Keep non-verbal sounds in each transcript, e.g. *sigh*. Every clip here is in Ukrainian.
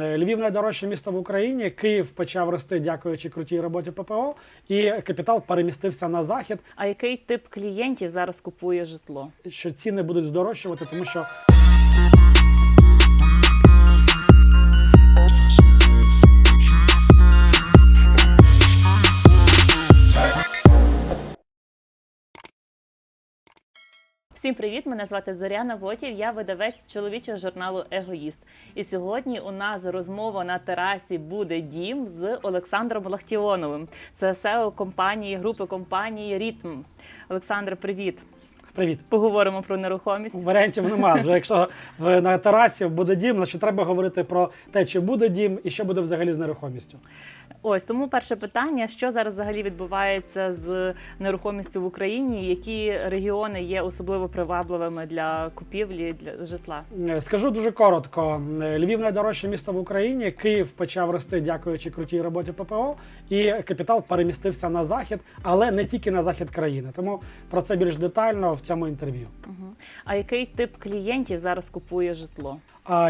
Львів найдорожче місто в Україні. Київ почав рости, дякуючи крутій роботі ППО, і капітал перемістився на захід. А який тип клієнтів зараз купує житло? Що ціни будуть здорожчувати, тому що Всім привіт! Мене звати Зоряна Вотів. Я видавець чоловічого журналу Егоїст. І сьогодні у нас розмова на терасі буде дім з Олександром Лахтіоновим. Це SEO компанії, групи компанії Рітм. Олександр, привіт! привіт. Поговоримо про нерухомість. Варіантів немає. Вже якщо на терасі буде дім, значить треба говорити про те, чи буде дім і що буде взагалі з нерухомістю. Ось тому перше питання: що зараз взагалі відбувається з нерухомістю в Україні? Які регіони є особливо привабливими для купівлі для житла? Е, Скажу дуже коротко: Е, Львів найдорожче місто в Україні. Київ почав рости, дякуючи крутій роботі ППО, і капітал перемістився на захід, але не тільки на захід країни. Тому про це більш детально в цьому інтерв'ю. А який тип клієнтів зараз купує житло?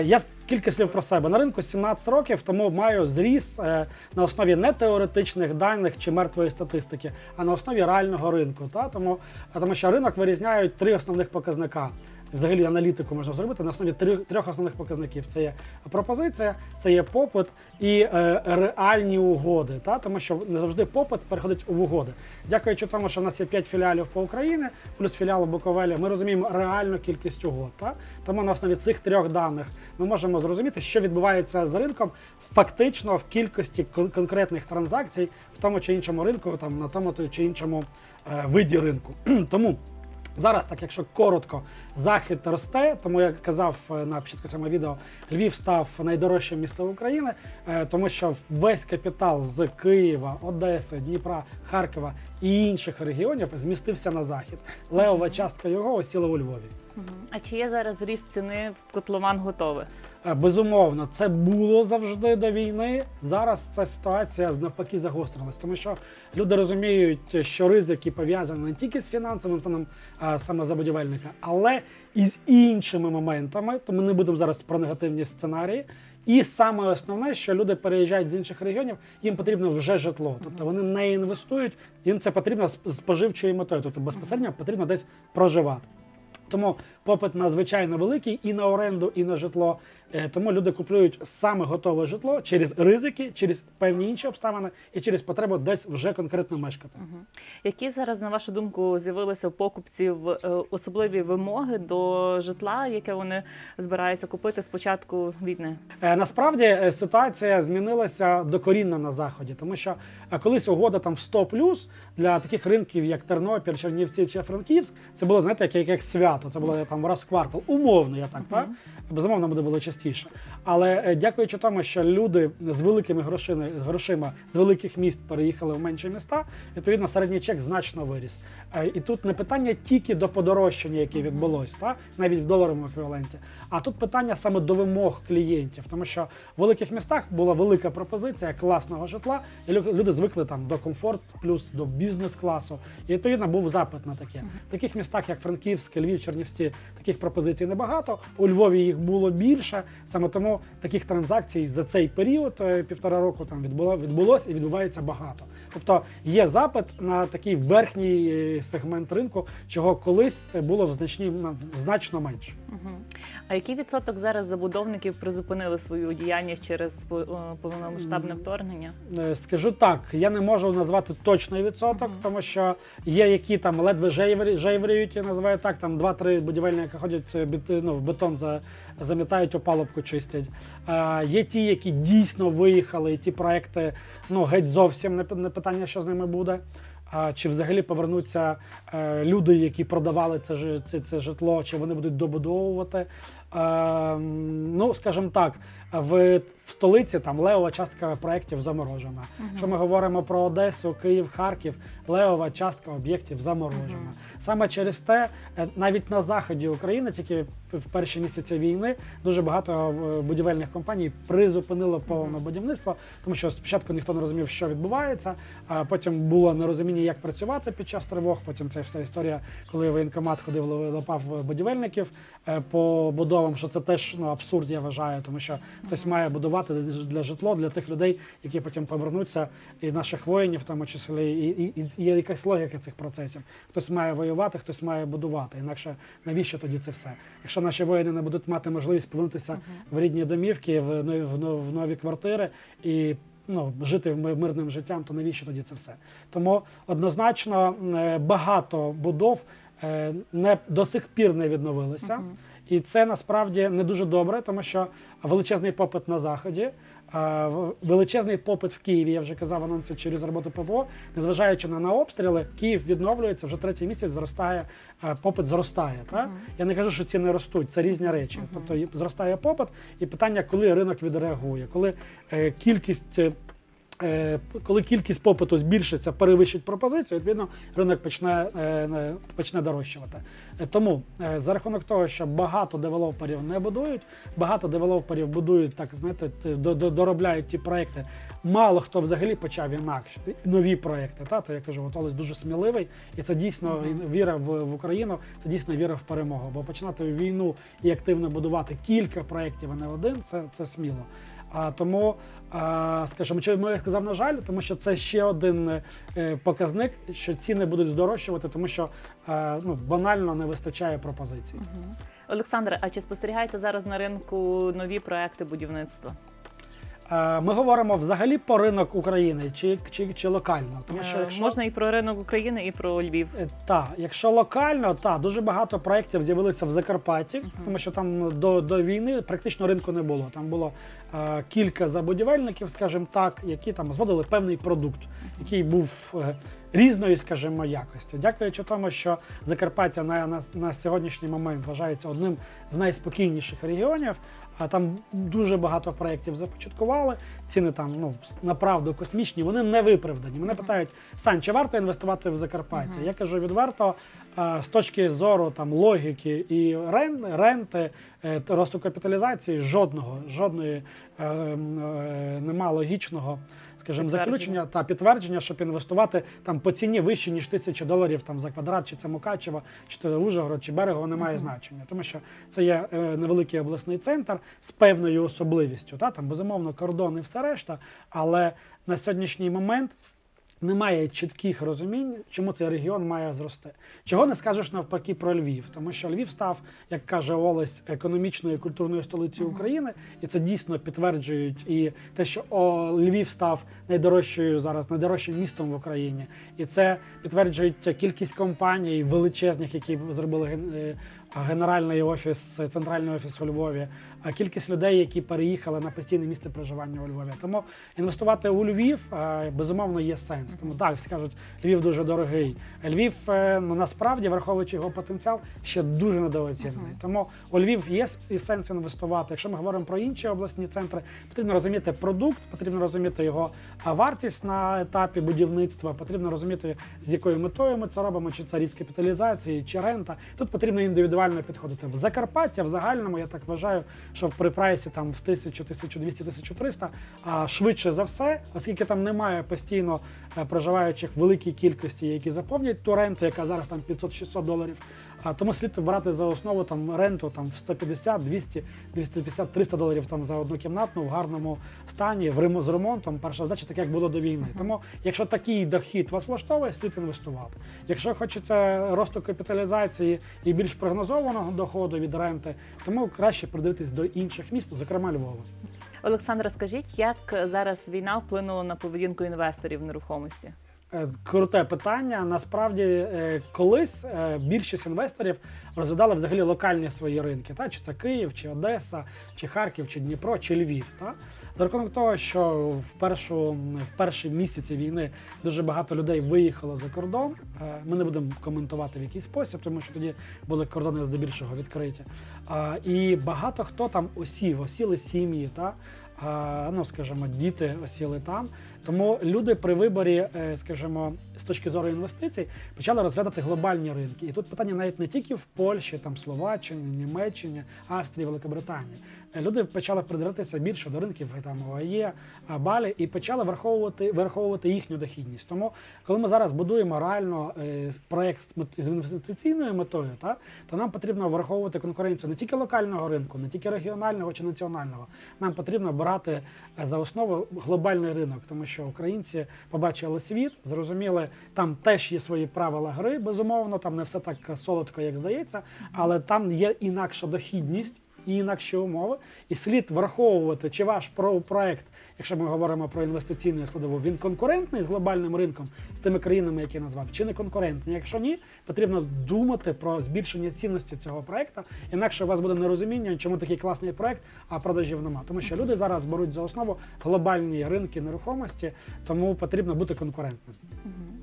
Я кілька слів про себе на ринку 17 років, тому маю зріс е, на основі не теоретичних даних чи мертвої статистики, а на основі реального ринку. Тому, тому що ринок вирізняють три основних показника. Взагалі аналітику можна зробити на основі трьох, трьох основних показників: це є пропозиція, це є попит і е, реальні угоди. Та? Тому що не завжди попит переходить у угоди. Дякуючи тому, що в нас є 5 філіалів по Україні, плюс філіал Буковелі, ми розуміємо реальну кількість угод. Та? Тому на основі цих трьох даних ми можемо зрозуміти, що відбувається з ринком фактично в кількості кон- конкретних транзакцій в тому чи іншому ринку, там на тому чи іншому е, виді ринку. *clears throat* Тому. Зараз, так якщо коротко, захід росте, тому я казав е, на початку цього відео, Львів став найдорожчим містом України, е, тому що весь капітал з Києва, Одеси, Дніпра, Харкова і інших регіонів змістився на захід. Левова частка його осіла у Львові. А чи є зараз ріст ціни в котлован готове? Е, Безумовно, це було завжди до війни. Зараз ця ситуація навпаки загострилась, тому що люди розуміють, що ризики пов'язані не тільки з фінансовим станом саме забудівельника, але і з іншими моментами. то ми не будемо зараз про негативні сценарії. І саме основне, що люди переїжджають з інших регіонів, їм потрібно вже житло. Тобто вони не інвестують, їм це потрібно з з споживчою метою, тобто безпосередньо потрібно десь проживати. Тому попит надзвичайно великий і на оренду, і на житло. Е, Тому люди купують саме готове житло через ризики, через певні інші обставини і через потребу десь вже конкретно мешкати. Угу. Які зараз, на вашу думку, з'явилися у покупців е, особливі вимоги до житла, яке вони збираються купити з початку війни? Е, Насправді ситуація змінилася докорінно на заході, тому що колись угода там в 100 плюс для таких ринків, як Тернопіль, Чернівці чи Франківськ, це було знаєте, як, як, як свято. Це було там раз в квартал. Умовно, я так так. Безумовно, буде було частіше. Але е, дякуючи тому, що люди з великими грошима, грошима з великих міст переїхали в менші міста, відповідно, середній чек значно виріс. Е, І тут не питання тільки до подорожчання, яке відбулось, та навіть в доларовому еквіваленті. А тут питання саме до вимог клієнтів, тому що в великих містах була велика пропозиція класного житла, і лю- люди звикли там до комфорт, плюс до бізнес-класу. І відповідно був запит на таке. В таких містах, як Франківськ, Львів, Чернівці, таких пропозицій небагато. У Львові їх було більше. Саме тому таких транзакцій за цей період е, півтора року там відбуло відбулось і відбувається багато. Тобто є запит на такий верхній е, сегмент ринку, чого колись е, було в значні значно менше. Угу. А який відсоток зараз забудовників призупинили свою діяльність через повномасштабне вторгнення? Е, Скажу так, я не можу назвати точний відсоток, тому що є які там ледве жайвріють, я називаю так. Там два-три будівельники ходять е, ну, в бетон за, замітають опалубку, чистять. Е, є ті, які дійсно виїхали, і ті проекти, ну геть зовсім не, не питання, що з ними буде. А, чи взагалі повернуться е, люди, які продавали це, це, це житло, чи вони будуть добудовувати. Е, ну, скажімо так, в, в столиці там левова частка проєктів заморожена. Якщо ми говоримо про Одесу, Київ, Харків, левова частка об'єктів заморожена. Мгм. Саме через те, е, навіть на заході України, тільки в перші місяці війни, дуже багато е, будівельних компаній призупинило повне будівництво, тому що спочатку ніхто не розумів, що відбувається, а потім було нерозуміння, як працювати під час тривог. Потім це вся історія, коли воєнкомат ходив лапав будівельників. е, по будовам, що це теж ну, абсурд, я вважаю, тому що хтось має будувати для- для житло для тих людей, які потім повернуться, і наших воїнів, в тому числі, і, і, і є якась логіка цих процесів. Хтось має воювати, хтось має будувати. Інакше навіщо тоді це все? Якщо наші воїни не будуть мати можливість повернутися в рідні домівки, в нові, в нові, в нові квартири і ну, жити ми- мирним життям, то навіщо тоді це все? Тому однозначно е, багато будов е, не до сих пір не відновилися. Мгм. І це насправді не дуже добре, тому що величезний попит на заході, величезний попит в Києві. Я вже казав анонси через роботу ПВО. Незважаючи на, на обстріли, Київ відновлюється вже третій місяць. Зростає е, попит, зростає. Та uh -huh. я не кажу, що ціни ростуть. Це різні речі. Мгм. Тобто зростає попит, і питання, коли ринок відреагує, коли е, кількість. Е, Коли кількість попиту збільшиться, перевищить пропозицію, відповідно ринок почне, е, почне дорожчувати. Е, Тому за рахунок того, що багато девелоперів не будують, багато девелоперів будують так, знаєте, доробляють ті проекти. Мало хто взагалі почав інакше нові проекти. Та то я кажу, от Олесь дуже сміливий, і це дійсно віра в, в Україну, це дійсно віра в перемогу. Бо починати війну і активно будувати кілька проєктів, а не один, це, це сміло. А тому, скажімо, чому я сказав, на жаль, тому що це ще один е, показник, що ціни будуть здорожчувати, тому що е, ну, банально не вистачає пропозицій. Угу. Олександре, а чи спостерігається зараз на ринку нові проекти будівництва? Е, Ми говоримо взагалі про ринок України чи, чи, чи локально, тому що Е, якщо Можна і про ринок України, і про Львів. Е, Так, якщо локально, так, дуже багато проєктів з'явилося в Закарпатті, Мгм. тому що там до, до війни практично ринку не було. Там було е, кілька забудівельників, скажімо так, які там зводили певний продукт, який був е, різної, скажімо, якості. Дякуючи тому, що Закарпаття на, на, на сьогоднішній момент вважається одним з найспокійніших регіонів. А там дуже багато проєктів започаткували. Ціни там ну направду космічні. Вони не виправдані. Мене питають, Сан, чи варто інвестувати в Закарпаття? Я кажу відверто, з точки зору там логіки і рен, ренти, е, росту капіталізації, жодного, жодної е, е, нема логічного. Скажімо, заключення та підтвердження, щоб інвестувати там по ціні вище ніж тисячі доларів там за квадрат, чи це Мукачево, чи це Ужгород, чи Берегово немає Мгм. значення, тому що це є е, невеликий обласний центр з певною особливістю. Та там безумовно кордон і все решта, але на сьогоднішній момент. Немає чітких розумінь, чому цей регіон має зрости. Чого не скажеш навпаки про Львів, тому що Львів став, як каже Олесь, економічною і культурною столицею України, і це дійсно підтверджують і те, що о, Львів став найдорожчою зараз, найдорожчим містом в Україні, і це підтверджують кількість компаній величезних, які зробили е, генеральний офіс, центральний офіс у Львові, кількість людей, які переїхали на постійне місце проживання у Львові. Тому інвестувати у Львів е, безумовно є сенс. Тому так всі кажуть, Львів дуже дорогий. Львів е, ну, насправді, враховуючи його потенціал, ще дуже недооцінений. Тому у Львів є і сенс інвестувати. Якщо ми говоримо про інші обласні центри, потрібно розуміти продукт, потрібно розуміти його вартість на етапі будівництва, потрібно розуміти, з якою метою ми це робимо, чи це ріст капіталізації, чи рента. Тут потрібно індивідуально підходити. В Закарпаття в загальному я так вважаю, що при прайсі там в 1000, 1200, 1300, а швидше за все, оскільки там немає постійно е, проживаючих великій кількості, які заповнять ту ренту, яка зараз там 500-600 доларів. А тому слід брати за основу там ренту там в 150, 200, 250, 300 доларів там за одну кімнатну в гарному стані, в з ремонтом. Перша здача, так як було до війни. Тому, якщо такий дохід вас влаштовує, слід інвестувати. Якщо хочеться росту капіталізації і більш прогнозованого доходу від ренти, тому краще придивитись до інших міст, зокрема Львова. Олександре, скажіть, як зараз війна вплинула на поведінку інвесторів в нерухомості? Е, Круте питання. Насправді, е, колись е, більшість інвесторів розглядали взагалі локальні свої ринки, та чи це Київ, чи Одеса, чи Харків, чи Дніпро, чи Львів. Та за рахунок того, що в першу в перші місяці війни дуже багато людей виїхало за кордон. Ми не будемо коментувати в який спосіб, тому що тоді були кордони здебільшого відкриті. І багато хто там осів, осіли сім'ї, та ну скажімо, діти осіли там. Тому люди при виборі, е, скажімо, з точки зору інвестицій, почали розглядати глобальні ринки. І тут питання навіть не тільки в Польщі, там Словаччині, Німеччині, Австрії, Великобританії. Е, люди почали придиратися більше до ринків е, там ОАЄ, а, Балі і почали враховувати враховувати їхню дохідність. Тому, коли ми зараз будуємо реально е, проект з інвестиційною метою, та то нам потрібно враховувати конкуренцію не тільки локального ринку, не тільки регіонального чи національного. Нам потрібно брати е, за основу глобальний ринок, тому що українці побачили світ, зрозуміли, там теж є свої правила гри. Безумовно, там не все так солодко, як здається, але там є інакша дохідність. І інакші умови, і слід враховувати, чи ваш про- проект, якщо ми говоримо про інвестиційну складову, він конкурентний з глобальним ринком, з тими країнами, які я назвав, чи не конкурентний. Якщо ні, потрібно думати про збільшення цінності цього проекту. Інакше у вас буде нерозуміння, чому такий класний проект, а продажів нема. Тому що люди зараз беруть за основу глобальні ринки нерухомості, тому потрібно бути конкурентним.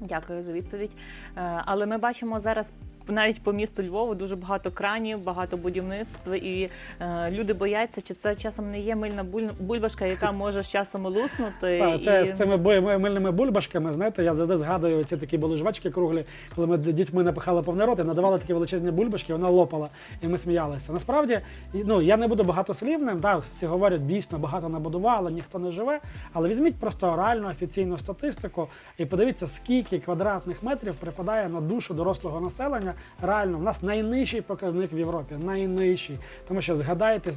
Дякую за відповідь. Е, Але ми бачимо зараз навіть по місту Львову дуже багато кранів, багато будівництв, і е, люди бояться, чи це часом не є мильна бульбашка, яка може з часом луснути. Та, це і... з цими мильними бульбашками. Знаєте, я завжди згадую ці такі були жвачки круглі, коли ми дітьми напихали повний рот і надавали такі величезні бульбашки, вона лопала, і ми сміялися. Насправді, ну я не буду багатослівним. Да, всі говорять, дійсно багато набудували, ніхто не живе. Але візьміть просто реальну офіційну статистику і подивіться, скільки квадратних метрів припадає на душу дорослого населення. Реально, в нас найнижчий показник в Європі, найнижчий. Тому що згадайте,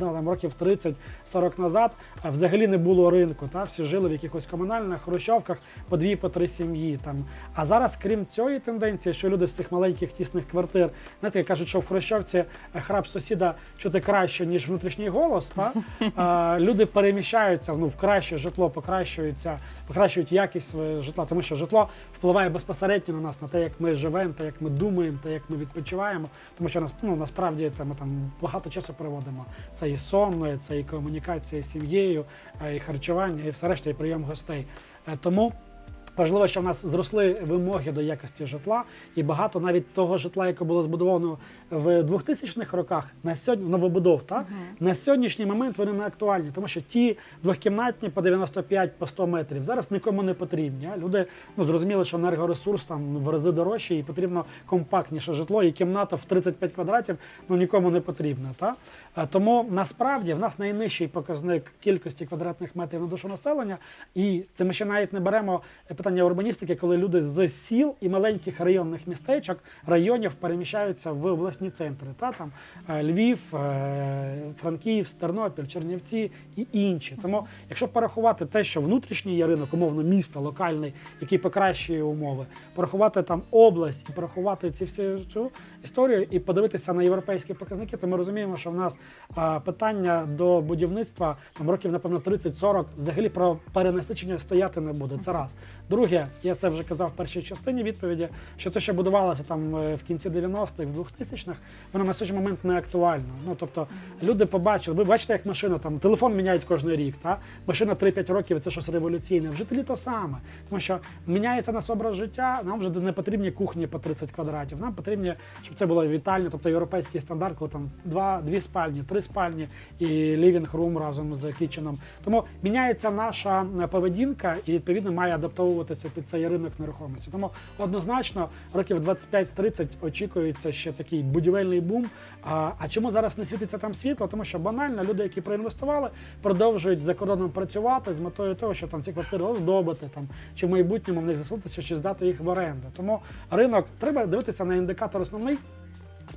там років 30-40 назад взагалі не було ринку. Та? Всі жили в якихось комунальних хрущовках по дві, по три сім'ї. Там. А зараз, крім цієї тенденції, що люди з цих маленьких тісних квартир, знаєте, як кажуть, що в хрущовці е, храп сусіда чути краще, ніж внутрішній голос. Та? *laughs* А, люди переміщаються ну, в краще житло, покращуються, покращують якість житла, тому що житло впливає безпосередньо на нас, на те, як ми живемо, те, як ми думаємо, те, як ми відпочиваємо. Тому що нас, ну, насправді це ми там багато часу проводимо. Це і сон, це і комунікація з сім'єю, е, і харчування, і все решта, і прийом гостей. Е, Тому важливо, що в нас зросли вимоги до якості житла, і багато навіть того житла, яке було збудовано в 2000-х роках, на сьогодні новобудов, так? Мгм. На сьогоднішній момент вони не актуальні, тому що ті двохкімнатні по 95 по 100 метрів зараз нікому не потрібні. а Люди ну зрозуміли, що енергоресурс там в рази дорожчий і потрібно компактніше житло, і кімната в 35 квадратів ну нікому не потрібна. Та? Е, Тому насправді в нас найнижчий показник кількості квадратних метрів на душу населення, і це ми ще навіть не беремо питання урбаністики, коли люди з сіл і маленьких районних містечок, районів переміщаються в обласні центри. Та там е, Львів, е, Франківськ, Тернопіль, Чернівці і інші. Тому, якщо порахувати те, що внутрішній є ринок, умовно місто локальний, який покращує умови, порахувати там область і порахувати ці всі цю історію і подивитися на європейські показники, то ми розуміємо, що в нас питання до будівництва там років, напевно, 30-40 взагалі про перенасичення стояти не буде. Це раз. Друге, я це вже казав в першій частині відповіді, що те, що будувалося там е, в кінці 90-х, в 2000-х, воно на сьогоднішній момент не актуально. Ну тобто люди побачили, ви бачите, як машина там телефон міняють кожен рік. Та машина 3-5 років це щось революційне. В жителі то саме, тому що міняється нас образ життя. Нам вже не потрібні кухні по 30 квадратів. Нам потрібні, щоб це було вітальня, тобто європейський стандарт, коли там два, дві спальні, три спальні і лівінг рум разом з кіченом. Тому міняється наша е, поведінка і відповідно має адаптовуватися під цей ринок нерухомості. Тому однозначно років 25-30 очікується ще такий будівельний бум. А, а чому зараз не світиться там світло? Тому що банально люди, які проінвестували, продовжують за кордоном працювати з метою того, що там ці квартири оздобити там чи в майбутньому в них заселитися, чи здати їх в оренду. Тому ринок треба дивитися на індикатор основний.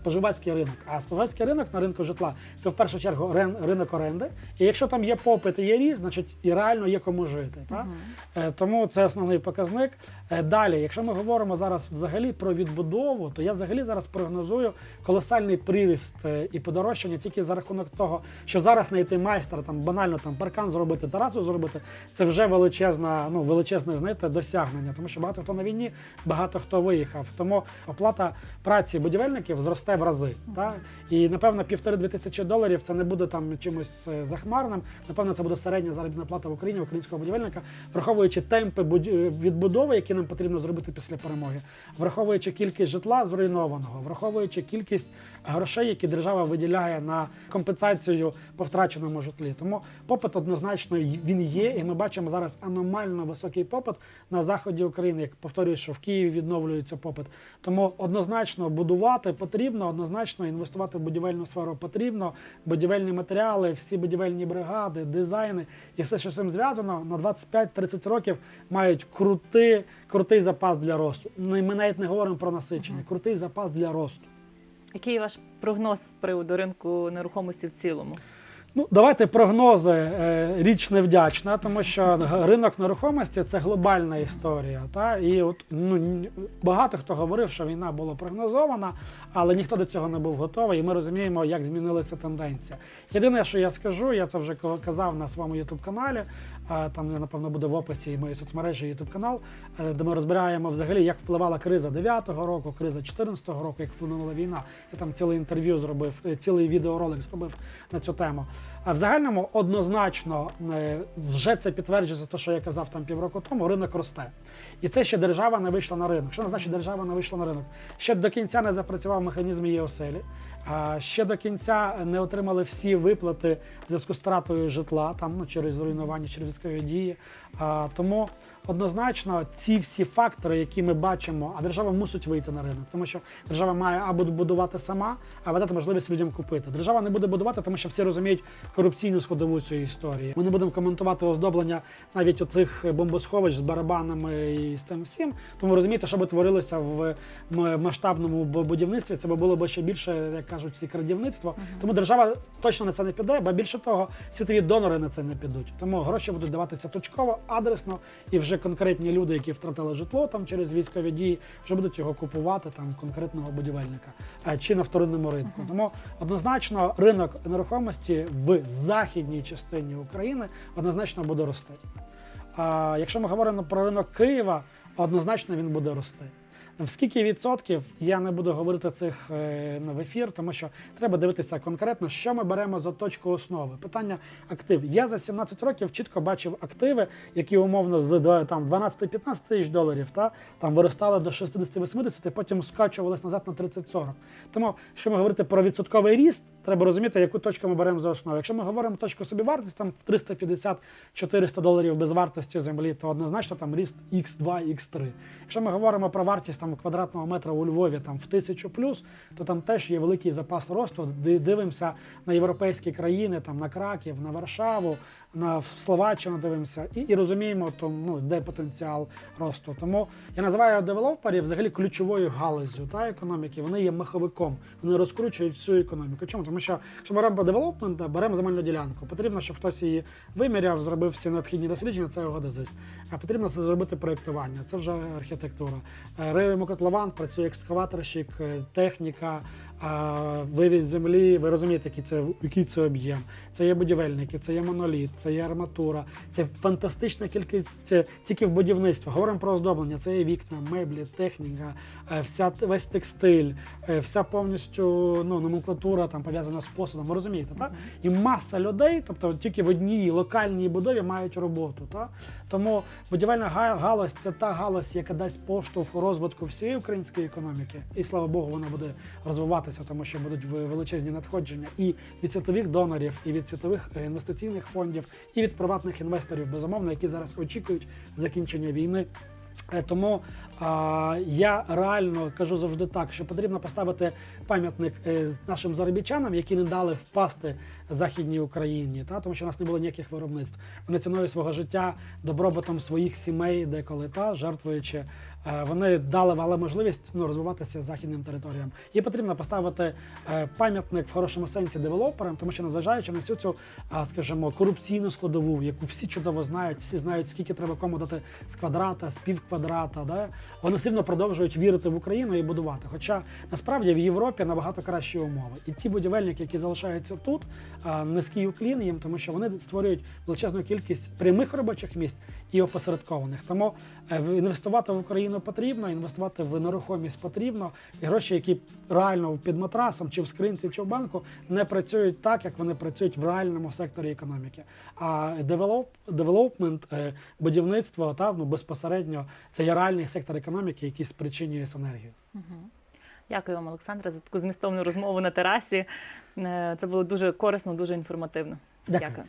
Споживацький ринок. А споживацький ринок на ринку житла це в першу чергу ринок оренди. І якщо там є попит і є ріст, значить і реально є кому жити. Так? Мгм. Е, Тому це основний показник. Е, Далі, якщо ми говоримо зараз взагалі про відбудову, то я взагалі зараз прогнозую колосальний приріст е, і подорожчання тільки за рахунок того, що зараз знайти майстра, там банально там паркан зробити, терасу зробити, це вже величезна, ну величезне знаєте, досягнення, тому що багато хто на війні, багато хто виїхав. Тому оплата праці будівельників зросте в рази. Та? І напевно півтори-дві тисячі доларів це не буде там чимось е, захмарним. Напевно, це буде середня заробітна плата в Україні українського будівельника, враховуючи темпи е, відбудови, які нам потрібно зробити після перемоги, враховуючи кількість житла зруйнованого, враховуючи кількість грошей, які держава виділяє на компенсацію по втраченому житлі. Тому попит однозначно він є, і ми бачимо зараз аномально високий попит на заході України. Як повторюю, що в Києві відновлюється попит. Тому однозначно будувати потрібно. Потрібно, однозначно інвестувати в будівельну сферу потрібно. Будівельні матеріали, всі будівельні бригади, дизайни і все, що з цим зв'язано, на 25-30 років мають крутий, крутий запас для росту. Ми навіть не говоримо про насичення, крутий запас для росту. Який ваш прогноз з приводу ринку нерухомості в цілому? Ну, давайте прогнози. Е, Річ невдячна, тому що ринок нерухомості це глобальна історія. Та? І от ну багато хто говорив, що війна була прогнозована, але ніхто до цього не був готовий, і ми розуміємо, як змінилася тенденція. Єдине, що я скажу, я це вже казав на своєму youtube каналі. Там напевно буде в описі і моєї соцмережі youtube канал, е, де ми розбираємо взагалі, як впливала криза 9-го року, криза 14-го року, як вплинула війна. Я там ціле інтерв'ю зробив, е, цілий відеоролик зробив на цю тему. А в загальному однозначно е, вже це підтверджується, те, що я казав там півроку тому, ринок росте. І це ще держава не вийшла на ринок. Що значить держава не вийшла на ринок? Ще до кінця не запрацював механізм її оселі. Ще до кінця не отримали всі виплати в зв'язку з втратою житла, там ну через руйнування, через військові дії. Тому однозначно ці всі фактори, які ми бачимо, а держава мусить вийти на ринок, тому що держава має або будувати сама, або дати можливість людям купити. Держава не буде будувати, тому що всі розуміють корупційну складову цієї історії. Ми не будемо коментувати оздоблення навіть оцих бомбосховищ з барабанами і з тим всім. Тому розумієте, що би творилося в масштабному будівництві, це би було б ще більше, як кажуть, ці крадівництво. Мгм. Тому держава точно на це не піде, бо більше того, світові донори на це не підуть. Тому гроші будуть даватися точково, адресно, і вже конкретні люди, які втратили житло там через військові дії, вже будуть його купувати там конкретного будівельника е, чи на вторинному ринку. Тому однозначно ринок нерухомості в західній частині України однозначно буде рости. А якщо ми говоримо про ринок Києва, однозначно він буде рости. В скільки відсотків я не буду говорити цих е, в ефір, тому що треба дивитися конкретно, що ми беремо за точку основи. Питання актив. Я за 17 років чітко бачив активи, які умовно з два- там 12-15 тисяч доларів, та там виростали до 60-80, потім скачувались назад на 30-40. Тому, що ми говорити про відсотковий ріст, треба розуміти, яку точку ми беремо за основу. Якщо ми говоримо точку собівартості, там в 350-400 доларів без вартості землі, то однозначно там ріст X2, X3. Якщо ми говоримо про вартість там квадратного метра у Львові там в тисячу плюс, то там теж є великий запас росту. Ди- Дивимося на європейські країни, там на Краків, на Варшаву, на Словаччину дивимося і, і розуміємо, то, ну, де потенціал росту. Тому я називаю девелоперів взагалі ключовою галуззю та економіки. Вони є маховиком, вони розкручують всю економіку. Чому? Тому що якщо ми беремо девелопмент, беремо земельну ділянку. Потрібно, щоб хтось її виміряв, зробив всі необхідні дослідження, це його дезист. А потрібно це зробити проєктування, це вже архітектура. Е, Риємо котлован, працює екскаваторщик, е, техніка, вивіз землі. Ви розумієте, який це, який це об'єм. Це є будівельники, це є моноліт, це є арматура, це фантастична кількість тільки в будівництві. Говоримо про оздоблення, це є вікна, меблі, техніка, е, вся весь текстиль, е, вся повністю ну, номенклатура там пов'язана з посудом. Ви розумієте, так? І маса людей, тобто тільки в одній локальній будові мають роботу. Та? Тому будівельна га- галузь це та галузь, яка дасть поштовх розвитку всієї української економіки. І слава Богу, вона буде розвиватися, тому що будуть величезні надходження і від світових донорів, і від світових е, інвестиційних фондів, і від приватних інвесторів, безумовно, які зараз очікують закінчення війни. Е, Тому а, я реально кажу завжди так, що потрібно поставити пам'ятник е, нашим заробітчанам, які не дали впасти західній Україні, та тому що у нас не було ніяких виробництв. Вони ціною свого життя, добробутом своїх сімей, деколи та жертвуючи. Е, Вони дали але можливість ну, розвиватися західним територіям. І потрібно поставити е, пам'ятник в хорошому сенсі девелоперам, тому що незважаючи на всю цю, а, скажімо, корупційну складову, яку всі чудово знають, всі знають, скільки треба кому дати з квадрата, з півквадрата, да? вони все одно продовжують вірити в Україну і будувати. Хоча насправді в Європі набагато кращі умови. І ті будівельники, які залишаються тут, низький уклін їм, тому що вони створюють величезну кількість прямих робочих місць і опосередкованих. Тому е, інвестувати в Україну потрібно, інвестувати в нерухомість потрібно. І гроші, які реально під матрасом, чи в скринці, чи в банку, не працюють так, як вони працюють в реальному секторі економіки. А девелоп, девелопмент, е, будівництво та ну безпосередньо це є реальний сектор економіки, який спричинює синергію. Дякую вам, Олександре, за таку змістовну розмову на терасі. Е, Це було дуже корисно, дуже інформативно. Дякую. Дякую.